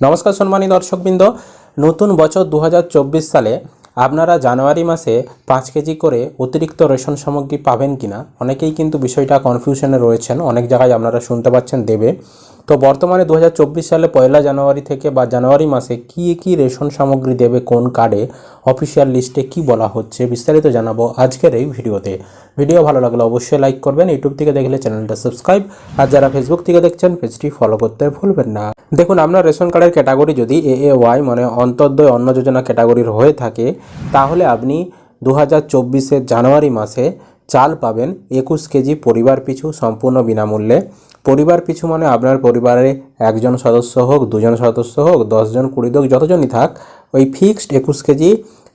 নমস্কার সম্মানী দর্শকবৃন্দ। নতুন বছর দু হাজার চব্বিশ সালে আপনারা জানুয়ারি মাসে পাঁচ কেজি করে অতিরিক্ত রেশন সামগ্রী পাবেন কিনা? অনেকেই কিন্তু বিষয়টা কনফিউশনে রয়েছেন। অনেক জায়গায় আপনারা শুনতে পাচ্ছেন দেবে। তো বর্তমানে দু হাজার চব্বিশ সালে পয়লা জানুয়ারি থেকে বা জানুয়ারি মাসে কী কী রেশন সামগ্রী দেবে, কোন কার্ডে, অফিসিয়াল লিস্টে কি বলা হচ্ছে বিস্তারিত জানাব আজকের এই ভিডিওতে। ভিডিও ভালো লাগলে অবশ্যই লাইক করবেন, ইউটিউব থেকে দেখলে চ্যানেলটা সাবস্ক্রাইব, আর যারা ফেসবুক থেকে দেখছেন, পেজটি ফলো করতে ভুলবেন না। দেখুন আপনার রেশন কার্ডের ক্যাটাগরি যদি এ এ ওয়াই মানে অন্তর্দয় অন্ন যোজনা ক্যাটাগরির হয়ে থাকে, তাহলে আপনি দু হাজার জানুয়ারি মাসে চাল পাবেন একুশ কেজি পরিবার পিছু সম্পূর্ণ বিনামূল্যে। পরিবার পিছু মানে আপনার পরিবারে একজন সদস্য হোক, দুজন সদস্য হোক, দশজন, কুড়ি হোক যতজনই থাক, ওই ফিক্সড একুশ কেজি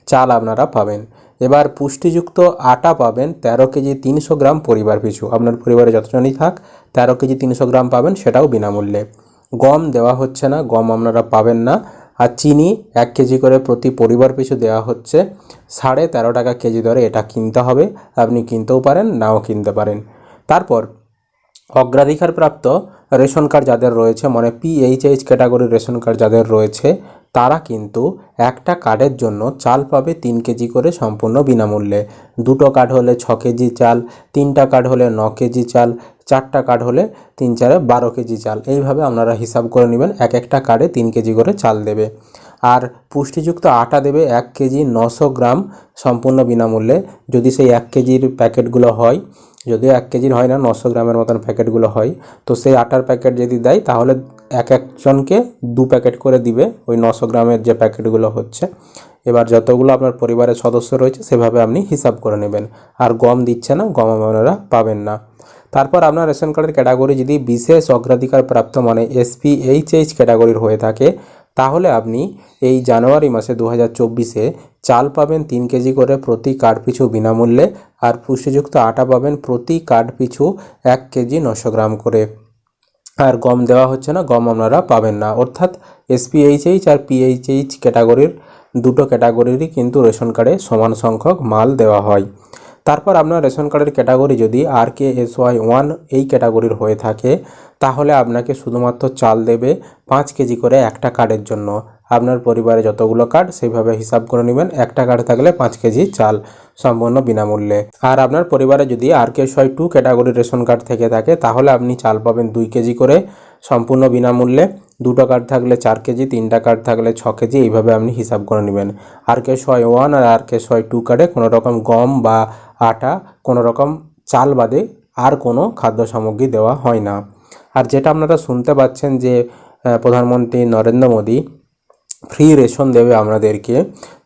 চাল আপনারা পাবেন। এবার পুষ্টিযুক্ত আটা পাবেন তেরো কেজি তিনশো গ্রাম পরিবার পিছু। আপনার পরিবারে যতজনই থাক, তেরো কেজি তিনশো গ্রাম পাবেন, সেটাও বিনামূল্যে। গম দেওয়া হচ্ছে না, গম আপনারা পাবেন না। আর চিনি এক কেজি করে প্রতি পরিবার পিছু দেওয়া হচ্ছে। সাড়ে তেরো টাকা কেজি দরে এটা কিনতে হবে। আপনি কিনতেও পারেন, নাও কিনতে পারেন। তারপর অগ্রাধিকারপ্রাপ্ত রেশন কার্ড যাদের রয়েছে মানে পিএইচএইচ ক্যাটাগরির রেশন কার্ড যাদের রয়েছে, তারা কিন্তু একটা কার্ডের জন্য চাল পাবে তিন কেজি করে সম্পূর্ণ বিনামূল্যে। দুটো কার্ড হলে ছ কেজি চাল, তিনটা কার্ড হলে ন কেজি চাল চারটা কার্ড হলে তিন চারে বারো কেজি চাল। এইভাবে আপনারা হিসাব করে নেবেন, এক একটা কার্ডে তিন কেজি করে চাল দেবে। আর পুষ্টিযুক্ত আটা দেবে এক কেজি নশো গ্রাম সম্পূর্ণ বিনামূল্যে। যদি সেই এক কেজির প্যাকেটগুলো হয় যদিও এক কেজির হয় না, নশো গ্রামের মতন প্যাকেটগুলো হয়, তো সেই আটার প্যাকেট যদি দেয়, তাহলে এক একজনকে দু প্যাকেট করে দিবে ওই নশো গ্রামের যে প্যাকেটগুলো হচ্ছে। এবার যতগুলো আপনার পরিবারের সদস্য রয়েছে, সেভাবে আপনি হিসাব করে নেবেন। আর গম দিচ্ছে না, গম আপনারা পাবেন না। তারপর আপনার রেশন কার্ডের ক্যাটাগরি যদি বিশেষ অগ্রাধিকার প্রাপ্ত মানে এসপি এইচএইচ ক্যাটাগরির হয়ে থাকে, তাহলে আপনি এই জানুয়ারি মাসে দু হাজার চব্বিশে চাল পাবেন তিন কেজি করে প্রতি কার্ড পিছু বিনামূল্যে আর পুষ্টিযুক্ত আটা পাবেন প্রতি কার্ড পিছু এক কেজি নশো গ্রাম করে। আর গম দেওয়া হচ্ছে না, গম আপনারা পাবেন না। অর্থাৎ এসপিএইচএইচ আর পিএইচএইচ ক্যাটাগরির দুটো ক্যাটাগরিরই কিন্তু রেশন কার্ডে সমান সংখ্যক মাল দেওয়া হয়। তারপর আপনার রেশন কার্ডের ক্যাটাগরি যদি R K S Y one এই ক্যাটাগরির হয়ে থাকে, তাহলে আপনাকে শুধুমাত্র চাল দেবে পাঁচ কেজি করে একটা কার্ডের জন্য। আপনার পরিবারে যতগুলো কার্ড, সেইভাবে হিসাব করে নেবেন, একটা কার্ড থাকলে পাঁচ কেজি চাল সম্পূর্ণ বিনামূল্যে। আর আপনার পরিবারে যদি আর কে ছয় টু ক্যাটাগরির রেশন কার্ড থেকে থাকে, তাহলে আপনি চাল পাবেন দুই কেজি করে সম্পূর্ণ বিনামূল্যে। দুটো কার্ড থাকলে চার কেজি, তিনটা কার্ড থাকলে ছ কেজি, এইভাবে আপনি হিসাব করে নেবেন। আর কে ছয় ওয়ান আর আর কে ছয় টু কার্ডে কোনো রকম গম বা আটা কোনো রকম চাল বাদে আর কোনো খাদ্য সামগ্রী দেওয়া হয় না। আর যেটা আপনারা শুনতে পাচ্ছেন যে প্রধানমন্ত্রী নরেন্দ্র মোদী ফ্রি রেশন দেবে আমাদেরকে,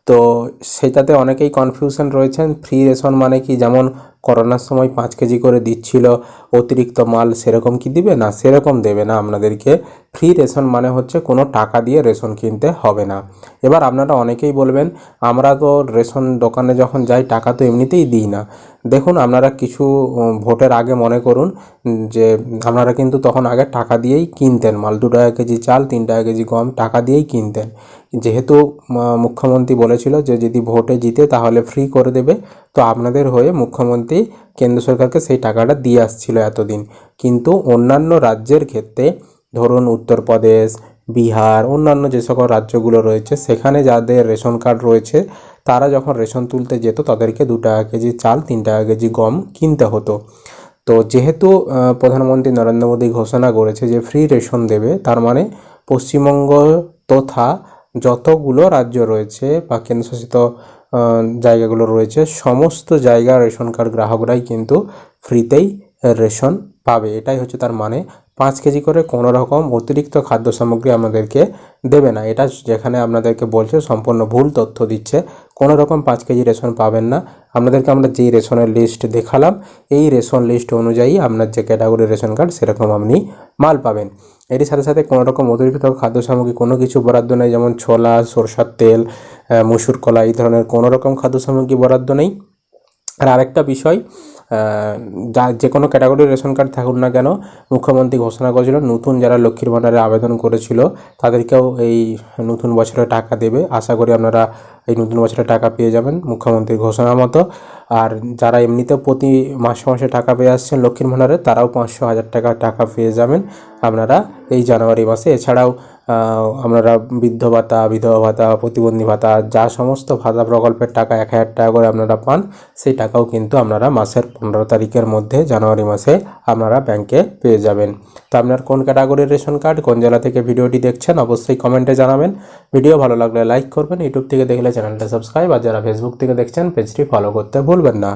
তো সেটাতে অনেকেই কনফিউশন রয়েছেন। ফ্রি রেশন মানে কি? যেমন করোনার সময় পাঁচ কেজি করে দিচ্ছিল, অতিরিক্ত মাল সেরকম কি দিবে? না, সেরকম দেবে না। আপনাদেরকে ফ্রি রেশন মানে হচ্ছে কোনো টাকা দিয়ে রেশন কিনতে হবে না। এবার আপনারা অনেকেই বলবেন, আমরা তো রেশন দোকানে যখন যাই, টাকা তো এমনিতেই দিই না। দেখুন, আপনারা কিছু ভোটের আগে মনে করুন যে, আপনারা কিন্তু তখন আগে টাকা দিয়েই কিনতেন। মাল দু টাকা কেজি চাল, তিন টাকা কেজি গম, টাকা দিয়েই কিনতেন। যেহেতু মুখ্যমন্ত্রী বলেছিল যে, যদি ভোটে জিতে, তাহলে ফ্রি করে দেবে। তো আপনাদের হয়ে মুখ্যমন্ত্রী কেন্দ্র সরকারকে সেই টাকাটা দিয়ে আসছিল এতদিন। কিন্তু অন্যান্য রাজ্যের ক্ষেত্রে, ধরুন উত্তরপ্রদেশ, বিহার, অন্যান্য যে সকল রাজ্যগুলো রয়েছে, সেখানে যাদের রেশন কার্ড রয়েছে, তারা যখন রেশন তুলতে যেত, তাদেরকে দু টাকা কেজি চাল, তিন টাকা কেজি গম কিনতে হতো। তো যেহেতু প্রধানমন্ত্রী নরেন্দ্র মোদী ঘোষণা করেছে যে ফ্রি রেশন দেবে, তার মানে পশ্চিমবঙ্গ তথা যতগুলো রাজ্য রয়েছে বা কেন্দ্রশাসিত জায়গাগুলো রয়েছে সমস্ত জায়গা রেশন কার্ড গ্রাহকরাই কিন্তু ফ্রিতেই রেশন পাবে। এটাই হচ্ছে তার মানে। পাঁচ কেজি করে কোনো রকম অতিরিক্ত খাদ্য সামগ্রী আমাদেরকে দেবে না। এটা যেখানে আপনাদেরকে বলছে, সম্পূর্ণ ভুল তথ্য দিচ্ছে। কোনো রকম পাঁচ কেজি রেশন পাবেন না। আপনাদেরকে আমরা যেই রেশনের লিস্ট দেখালাম, এই রেশন লিস্ট অনুযায়ী আপনার যে ক্যাটাগরির রেশন কার্ড সেরকম আপনি মাল পাবেন। এরই সাথে সাথে কোনো রকম অতিরিক্ত খাদ্য সামগ্রী, কোনো কিছু বরাদ্দ নেই, যেমন ছোলা, সরষার তেল মুসুর কলা এই ধরনের কোনো রকম খাদ্য সামগ্রী বরাদ্দ নেই। আর আরেকটা বিষয় যা যে কোনো ক্যাটাগরির রেশন কার্ড থাকুন না কেন, মুখ্যমন্ত্রী ঘোষণা করেছিল নতুন যারা লক্ষ্মীর ভাণ্ডারে আবেদন করেছিল, তাদেরকেও এই নতুন বছরে টাকা দেবে। আশা করি আপনারা এই নতুন বছরে টাকা পেয়ে যাবেন মুখ্যমন্ত্রীর ঘোষণা মতো। আর যারা এমনিতে প্রতি মাসে মাসে টাকা পেয়ে আসছেন লক্ষ্মীর ভাণ্ডারে, তারাও পাঁচশো হাজার টাকা টাকা পেয়ে যাবেন আপনারা এই জানুয়ারি মাসে। এছাড়াও আপনারা বৃদ্ধ ভাতা, বিধবা ভাতা, প্রতিবন্ধী ভাতা, যা সমস্ত ভাতা প্রকল্পের টাকা এক হাজার টাকা করে আপনারা পান, সেই টাকাও কিন্তু আপনারা মাসের পনেরো তারিখের মধ্যে জানুয়ারি মাসে আপনারা ব্যাংকে পেয়ে যাবেন। তো আপনার কোন ক্যাটাগরির রেশন কার্ড, কোন জেলা থেকে ভিডিওটি দেখছেন, অবশ্যই কমেন্টে জানাবেন। ভিডিও ভালো লাগলে লাইক করবেন, ইউটিউব থেকে দেখলে চ্যানেলটা সাবস্ক্রাইব, আর যারা ফেসবুক থেকে দেখছেন, পেজটি ফলো করতে ভুলবেন না।